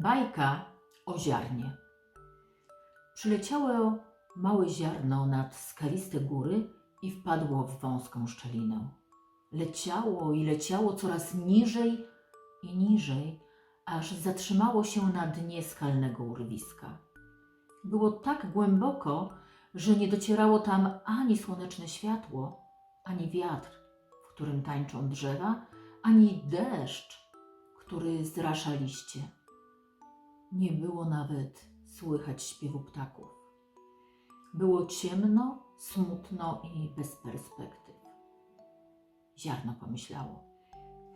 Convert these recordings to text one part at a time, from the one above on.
Bajka o ziarnie. Przyleciało małe ziarno nad skaliste góry i wpadło w wąską szczelinę. Leciało i leciało coraz niżej i niżej, aż zatrzymało się na dnie skalnego urwiska. Było tak głęboko, że nie docierało tam ani słoneczne światło, ani wiatr, w którym tańczą drzewa, ani deszcz, który zrasza liście. Nie było nawet słychać śpiewu ptaków. Było ciemno, smutno i bez perspektyw. Ziarno pomyślało: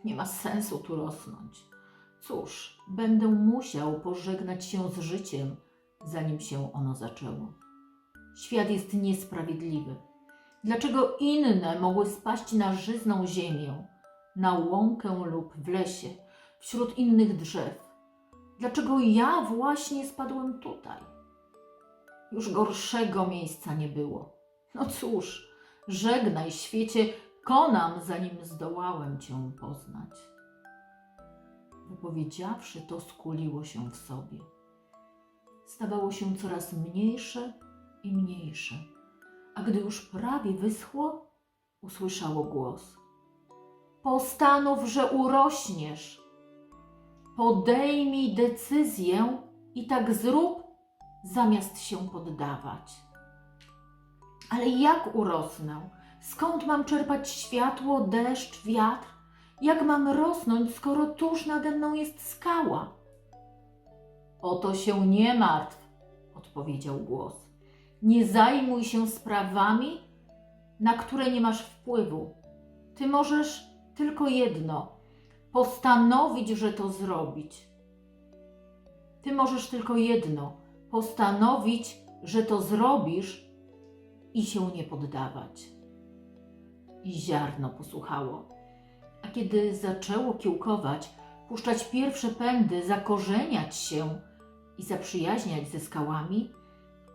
Nie ma sensu tu rosnąć. Cóż, będę musiał pożegnać się z życiem, zanim się ono zaczęło. Świat jest niesprawiedliwy. Dlaczego inne mogły spaść na żyzną ziemię, na łąkę lub w lesie, wśród innych drzew? Dlaczego ja właśnie spadłem tutaj? Już gorszego miejsca nie było. No cóż, żegnaj świecie, konam, zanim zdołałem cię poznać. Wypowiedziawszy to, skuliło się w sobie. Stawało się coraz mniejsze i mniejsze, a gdy już prawie wyschło, usłyszało głos. Postanów, że urośniesz. Podejmij decyzję i tak zrób, zamiast się poddawać. Ale jak urosnę? Skąd mam czerpać światło, deszcz, wiatr? Jak mam rosnąć, skoro tuż nade mną jest skała? O to się nie martw, odpowiedział głos. Nie zajmuj się sprawami, na które nie masz wpływu. Ty możesz tylko jedno postanowić, że to zrobić. Ty możesz tylko jedno postanowić, że to zrobisz i się nie poddawać. I ziarno posłuchało. A kiedy zaczęło kiełkować, puszczać pierwsze pędy, zakorzeniać się i zaprzyjaźniać ze skałami,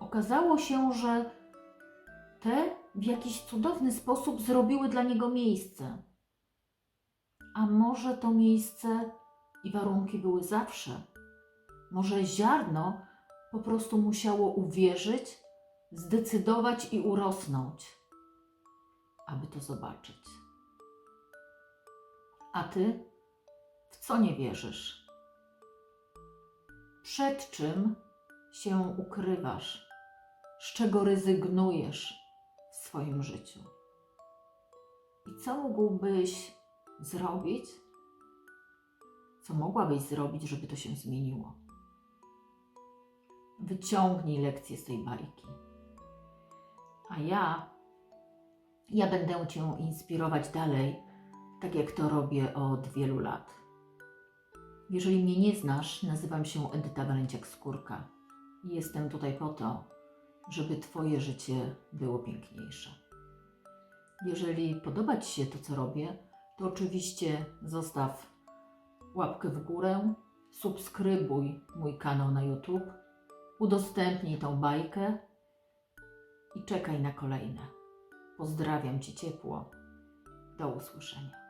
okazało się, że te w jakiś cudowny sposób zrobiły dla niego miejsce. Może to miejsce i warunki były zawsze? Może ziarno po prostu musiało uwierzyć, zdecydować i urosnąć, aby to zobaczyć. A ty w co nie wierzysz? Przed czym się ukrywasz? Z czego rezygnujesz w swoim życiu? I co mógłbyś zrobić? Co mogłabyś zrobić, żeby to się zmieniło? Wyciągnij lekcję z tej bajki. A ja, ja będę Cię inspirować dalej, tak jak to robię od wielu lat. Jeżeli mnie nie znasz, nazywam się Edyta Walenciak-Skórka i jestem tutaj po to, żeby Twoje życie było piękniejsze. Jeżeli podoba Ci się to, co robię, to oczywiście zostaw łapkę w górę, subskrybuj mój kanał na YouTube, udostępnij tą bajkę i czekaj na kolejne. Pozdrawiam Cię ciepło. Do usłyszenia.